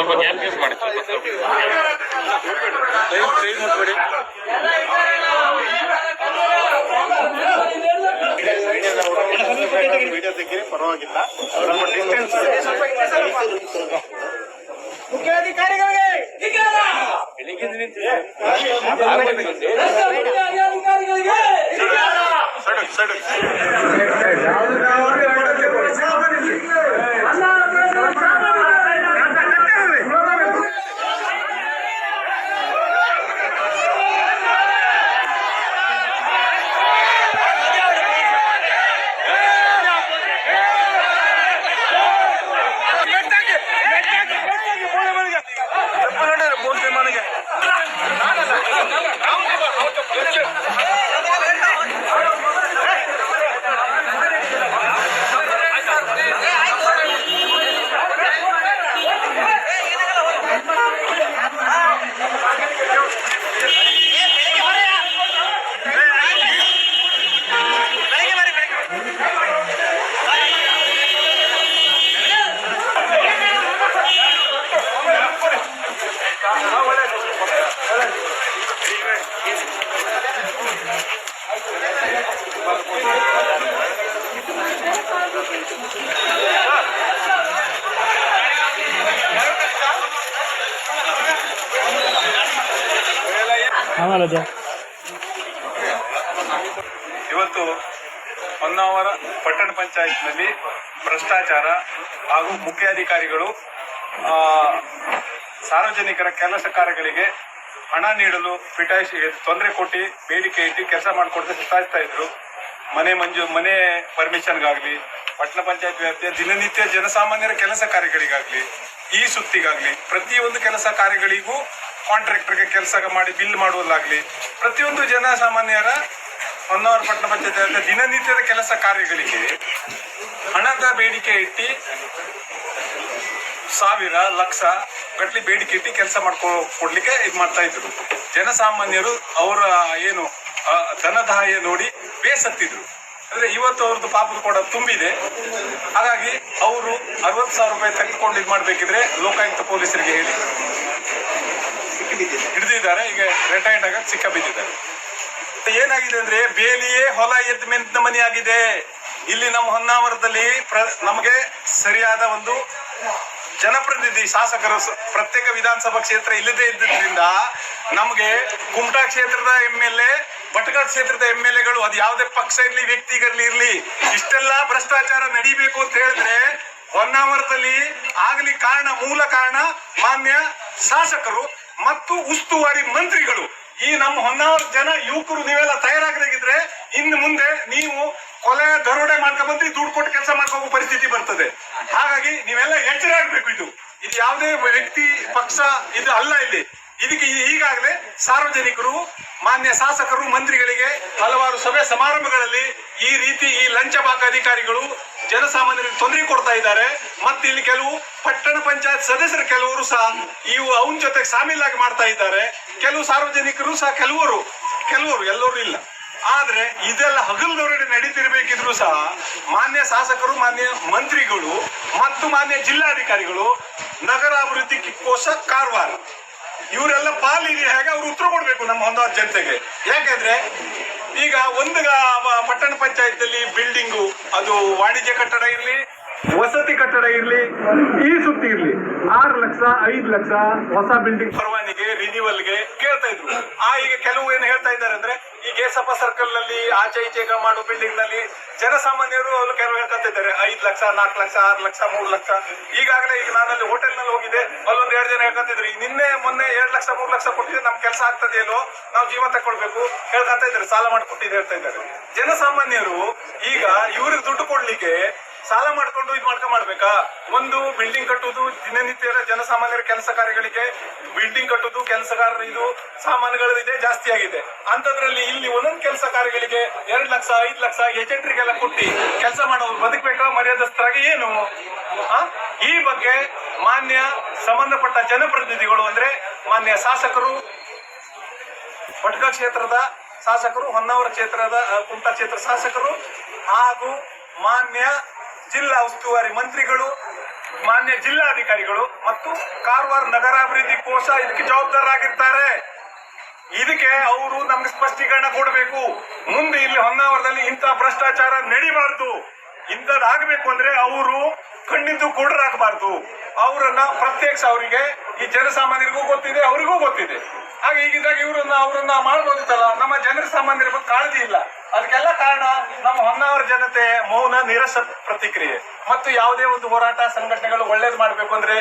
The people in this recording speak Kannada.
ಸ್ವಲ್ಪ ಗ್ಯಾಪ್ ಯೂಸ್ ಮಾಡಿ ವಿಡಿಯೋ ತೆಗೀರಿ ಪರವಾಗಿಲ್ಲ. ಸ್ವಲ್ಪ ಡಿಸ್ಟೆನ್ಸ್ ಮುಖ್ಯಾಧಿಕಾರಿಗಳಿಗೆ ಅಧಿಕಾರಿಗಳಿಗೆ ಸಡು ಸಡು ಇವತ್ತು ಹೊನ್ನಾವರ ಪಟ್ಟಣ ಪಂಚಾಯತ್ನಲ್ಲಿ ಭ್ರಷ್ಟಾಚಾರ ಹಾಗೂ ಮುಖ್ಯಾಧಿಕಾರಿಗಳು ಸಾರ್ವಜನಿಕರ ಕೆಲಸ ಕಾರ್ಯಗಳಿಗೆ ಹಣ ನೀಡಲು ಪಿಟಾಯಿಸಿ ತೊಂದರೆ ಕೊಟ್ಟು ಬೇಡಿಕೆ ಇಟ್ಟು ಕೆಲಸ ಮಾಡಿಕೊಡ್ತಾ ಸುತ್ತಾಯಿಸ್ತಾ ಇದ್ರು. ಮನೆ ಮಂಜು, ಮನೆ ಪರ್ಮಿಷನ್ಗಾಗಲಿ, ಪಟ್ಟಣ ಪಂಚಾಯತ್ ವ್ಯಾಪ್ತಿಯ ದಿನನಿತ್ಯ ಜನಸಾಮಾನ್ಯರ ಕೆಲಸ ಕಾರ್ಯಗಳಿಗಾಗಲಿ, ಈ ಸುತ್ತಿಗಾಗ್ಲಿ, ಪ್ರತಿಯೊಂದು ಕೆಲಸ ಕಾರ್ಯಗಳಿಗೂ ಕಾಂಟ್ರಾಕ್ಟರ್ಗೆ ಕೆಲಸ ಮಾಡಿ ಬಿಲ್ ಮಾಡುವುದಾಗ್ಲಿ, ಪ್ರತಿಯೊಂದು ಜನಸಾಮಾನ್ಯರ ಹೊನ್ನಾವರ ಪಟ್ಟಣ ಪಂಚಾಯತ್ ದಿನನಿತ್ಯದ ಕೆಲಸ ಕಾರ್ಯಗಳಿಗೆ ಹಣದ ಬೇಡಿಕೆ ಇಟ್ಟು ಸಾವಿರ ಲಕ್ಷ ಗಟ್ಲಿ ಬೇಡಿಕೆ ಇಟ್ಟು ಕೆಲಸ ಮಾಡ್ಕೊ ಕೊಡ್ಲಿಕ್ಕೆ ಇದು ಮಾಡ್ತಾ ಇದ್ರು. ಜನಸಾಮಾನ್ಯರು ಅವರ ಏನು ಧನದಾಯ ನೋಡಿ ಬೇಸತ್ತಿದ್ರು. ಅಂದ್ರೆ ಇವತ್ತು ಅವ್ರದ್ದು ಪಾಪದ ಕೂಡ ತುಂಬಿದೆ. ಹಾಗಾಗಿ ಅವರು ಅರವತ್ತು ಸಾವಿರ ರೂಪಾಯಿ ತೆಗೆದುಕೊಂಡು ಇದು ಮಾಡ್ಬೇಕಿದ್ರೆ ಲೋಕಾಯುಕ್ತ ಪೊಲೀಸರಿಗೆ ಹೇಳಿ. ಹಿಡಿದಿದ್ದಾರೆ ಈಗ ರಿಟೈರ್ಡ್ ಆಗ ಸಿಕ್ಕ ಬಿದ್ದಿದ್ದಾರೆ ಏನಾಗಿದೆ ಅಂದ್ರೆ ಬೇಲಿಯೇ ಹೊಲ ಎದ್ದ ಮೆಂತ ಮನೆ ಆಗಿದೆ. ಇಲ್ಲಿ ನಮ್ಮ ಹೊನ್ನಾವರದಲ್ಲಿ ನಮಗೆ ಸರಿಯಾದ ಒಂದು ಜನಪ್ರತಿನಿಧಿ ಶಾಸಕರು ಪ್ರತ್ಯೇಕ ವಿಧಾನಸಭಾ ಕ್ಷೇತ್ರ ಇಲ್ಲದೆ ಇದ್ದರಿಂದ ನಮಗೆ ಕುಮಟಾ ಕ್ಷೇತ್ರದ ಎಂ ಎಲ್ ಎ ಭಟ್ಕಳ ಕ್ಷೇತ್ರದ ಎಂ ಎಲ್ ಎಗಳು ಅದು ಯಾವುದೇ ಪಕ್ಷ ಇರ್ಲಿ ವ್ಯಕ್ತಿಗರ್ಲಿ ಇರಲಿ, ಇಷ್ಟೆಲ್ಲ ಭ್ರಷ್ಟಾಚಾರ ನಡಿಬೇಕು ಅಂತ ಹೇಳಿದ್ರೆ ಹೊನ್ನಾವರದಲ್ಲಿ ಆಗಲಿ ಕಾರಣ, ಮೂಲ ಕಾರಣ ಮಾನ್ಯ ಶಾಸಕರು ಮತ್ತು ಉಸ್ತುವಾರಿ ಮಂತ್ರಿಗಳು. ಈ ನಮ್ಮ ಹೊನ್ನಾವರ ಜನ ಯುವಕರು ನೀವೆಲ್ಲ ತಯಾರಾಗದಾಗಿದ್ರೆ ಇನ್ನು ಮುಂದೆ ನೀವು ಕೊಲೆ ದರೋಡೆ ಮಾಡ್ಕೊಂಡ್ ಬಂದ್ರೆ ದುಡ್ಡು ಕೊಟ್ಟು ಕೆಲಸ ಮಾಡ್ಕೋ ಪರಿಸ್ಥಿತಿ ಬರ್ತದೆ. ಹಾಗಾಗಿ ನೀವೆಲ್ಲ ಎಚ್ಚರ ಆಗ್ಬೇಕು ಇದು. ಇದು ಯಾವುದೇ ವ್ಯಕ್ತಿ, ಪಕ್ಷ, ಇದು ಅಲ್ಲ ಇಲ್ಲಿ. ಇದಕ್ಕೆ ಈಗಾಗಲೇ ಸಾರ್ವಜನಿಕರು, ಮಾನ್ಯ ಶಾಸಕರು, ಮಂತ್ರಿಗಳಿಗೆ ಹಲವಾರು ಸಭೆ ಸಮಾರಂಭಗಳಲ್ಲಿ ಈ ರೀತಿ ಈ ಲಂಚಬಾಕ ಅಧಿಕಾರಿಗಳು ಜನಸಾಮಾನ್ಯರಿಗೆ ತೊಂದರೆ ಕೊಡ್ತಾ ಇದ್ದಾರೆ. ಮತ್ತೆ ಇಲ್ಲಿ ಕೆಲವು ಪಟ್ಟಣ ಪಂಚಾಯತ್ ಸದಸ್ಯರು ಕೆಲವರು ಸಹ ಇವು ಅವನ ಜೊತೆ ಸಾಮೀಲಾಗಿ ಮಾಡ್ತಾ ಇದ್ದಾರೆ. ಕೆಲವು ಸಾರ್ವಜನಿಕರು ಸಹ ಕೆಲವರು ಕೆಲವರು ಎಲ್ಲರೂ ಇಲ್ಲ. ಆದ್ರೆ ಇದೆಲ್ಲ ಹಗಲ್ದೊರಡೆ ನಡೀತಿರ್ಬೇಕಿದ್ರು ಸಹ ಮಾನ್ಯ ಶಾಸಕರು, ಮಾನ್ಯ ಮಂತ್ರಿಗಳು ಮತ್ತು ಮಾನ್ಯ ಜಿಲ್ಲಾಧಿಕಾರಿಗಳು, ನಗರಾಭಿವೃದ್ಧಿ ಕೋಶ ಕಾರವಾರ, ಇವರೆಲ್ಲ ಪಾಲಿಗೆ ಹೇಗೆ ಅವ್ರು ಉತ್ತರ ಕೊಡಬೇಕು ನಮ್ಮ ಹೊಂದಾದ ಜನತೆಗೆ. ಯಾಕೆಂದ್ರೆ ಈಗ ಒಂದು ಪಟ್ಟಣ ಪಂಚಾಯತ್ ಬಿಲ್ಡಿಂಗು ಅದು ವಾಣಿಜ್ಯ ಕಟ್ಟಡ ಇರಲಿ, ವಸತಿ ಕಟ್ಟಡ ಇರಲಿ, ಈ ಸುತ್ತಿ ಇರಲಿ. ಆರು ಲಕ್ಷ, ಐದು ಲಕ್ಷ ಹೊಸ ಬಿಲ್ಡಿಂಗ್ ಪರವಾನಿಗೆ ರಿನ್ಯೂವಲ್ಗೆ ಕೇಳ್ತಾ ಇದ್ರು. ಆ, ಈಗ ಕೆಲವು ಏನು ಹೇಳ್ತಾ ಇದ್ದಾರೆ ಅಂದ್ರೆ ಈ ಕೇಸಪ್ಪ ಸರ್ಕಲ್ನಲ್ಲಿ ಆಚೆ ಈಚೆ ಮಾಡೋ ಬಿಲ್ಡಿಂಗ್ನಲ್ಲಿ ಜನಸಾಮಾನ್ಯರು ಅವರು ಕೆಲವು ಹೇಳ್ತಾ ಇದ್ದಾರೆ ಐದು ಲಕ್ಷ ನಾಲ್ಕು ಲಕ್ಷ, ಆರು ಲಕ್ಷ, ಮೂರು ಲಕ್ಷ. ಈಗಾಗಲೇ ಈಗ ನಾನಲ್ಲಿ ಹೋಟೆಲ್ನಲ್ಲಿ ಹೋಗಿದ್ದೆ ಅಲ್ಲೊಂದು ಎರಡು ಜನ ಹೇಳ್ಕೊಂತಿದ್ರು. ನಿನ್ನೆ, ಮೊನ್ನೆ ಎರಡ್ ಲಕ್ಷ, ಮೂರು ಲಕ್ಷ ಕೊಟ್ಟಿದ್ರೆ ನಮ್ ಕೆಲಸ ಆಗ್ತದೇನೋ ನಾವು ಜೀವ ತಕೊಳ್ಬೇಕು ಹೇಳ್ಕೊಂತ ಇದ್ದಾರೆ. ಸಾಲ ಮಾಡ್ಕೊಟ್ಟಿದ್ದು ಹೇಳ್ತಾ ಇದ್ದಾರೆ. ಜನಸಾಮಾನ್ಯರು ಈಗ ಇವ್ರಿಗೆ ದುಡ್ಡು ಕೊಡ್ಲಿಕ್ಕೆ ಸಾಲ ಮಾಡ್ಕೊಂಡು ಇದು ಮಾಡ್ಕೊಂಡು ಮಾಡ್ಬೇಕಾ? ಒಂದು ಬಿಲ್ಡಿಂಗ್ ಕಟ್ಟುವುದು ದಿನನಿತ್ಯದ ಜನಸಾಮಾನ್ಯರ ಕೆಲಸ ಕಾರ್ಯಗಳಿಗೆ ಬಿಲ್ಡಿಂಗ್ ಕಟ್ಟುವುದು ಕೆಲಸಗಾರರ ಇದು ಸಾಮಾನುಗಳ ಇದೆ, ಜಾಸ್ತಿ ಆಗಿದೆ. ಅಂತದ್ರಲ್ಲಿ ಇಲ್ಲಿ ಒಂದೊಂದು ಕೆಲಸ ಕಾರ್ಯಗಳಿಗೆ ಎರಡ್ ಲಕ್ಷ, ಐದ್ ಲಕ್ಷ ಏಜೆಂಟ್ರಿಗೆಲ್ಲ ಕೊಟ್ಟಿ ಕೆಲಸ ಮಾಡೋರು ಬದುಕಬೇಕಾ? ಮರ್ಯಾದಸ್ಥರಾಗಿ ಏನು? ಈ ಬಗ್ಗೆ ಮಾನ್ಯ ಸಂಬಂಧಪಟ್ಟ ಜನಪ್ರತಿನಿಧಿಗಳು ಅಂದ್ರೆ ಮಾನ್ಯ ಶಾಸಕರು ಭಟ್ಕ ಕ್ಷೇತ್ರದ ಶಾಸಕರು, ಹೊನ್ನಾವರ ಕ್ಷೇತ್ರದ ಕುಂಟಾ ಕ್ಷೇತ್ರ ಶಾಸಕರು ಹಾಗೂ ಮಾನ್ಯ ಜಿಲ್ಲಾ ಉಸ್ತುವಾರಿ ಮಂತ್ರಿಗಳು, ಮಾನ್ಯ ಜಿಲ್ಲಾಧಿಕಾರಿಗಳು ಮತ್ತು ಕಾರವಾರ ನಗರಾಭಿವೃದ್ಧಿ ಕೋಶ ಇದಕ್ಕೆ ಜವಾಬ್ದಾರರಾಗಿರ್ತಾರೆ. ಇದಕ್ಕೆ ಅವರು ನಮ್ಗೆ ಸ್ಪಷ್ಟೀಕರಣ ಕೊಡಬೇಕು. ಮುಂದೆ ಇಲ್ಲಿ ಹೊನ್ನಾವರದಲ್ಲಿ ಇಂಥ ಭ್ರಷ್ಟಾಚಾರ ನಡಿಬಾರ್ದು. ಇಂಥದ್ದಾಗಬೇಕು ಅಂದ್ರೆ ಅವರು ಕಣ್ಣಿದ್ದು ಕೂಡರಾಗಬಾರ್ದು ಅವರನ್ನ ಪ್ರತ್ಯೇಕ ಅವರಿಗೆ, ಈ ಜನಸಾಮಾನ್ಯರಿಗೂ ಗೊತ್ತಿದೆ, ಅವರಿಗೂ ಗೊತ್ತಿದೆ. ಹಾಗೆ ಈಗಿದ್ದಾಗ ಇವರನ್ನ, ಅವರನ್ನ ಮಾಡಬಹುದಿತ್ತಲ್ಲ ನಮ್ಮ ಜನರ ಸಾಮಾನ್ಯರ ಬಗ್ಗೆ ಕಾಳಜಿ ಇಲ್ಲ. ಅದಕ್ಕೆಲ್ಲ ಕಾರಣ ನಮ್ಮ ಹೊನ್ನಾವರ ಜನತೆ ಮೌನ ನಿರಸ ಪ್ರತಿಕ್ರಿಯೆ ಮತ್ತು ಯಾವುದೇ ಒಂದು ಹೋರಾಟ, ಸಂಘಟನೆಗಳು ಒಳ್ಳೇದು ಮಾಡಬೇಕು ಅಂದ್ರೆ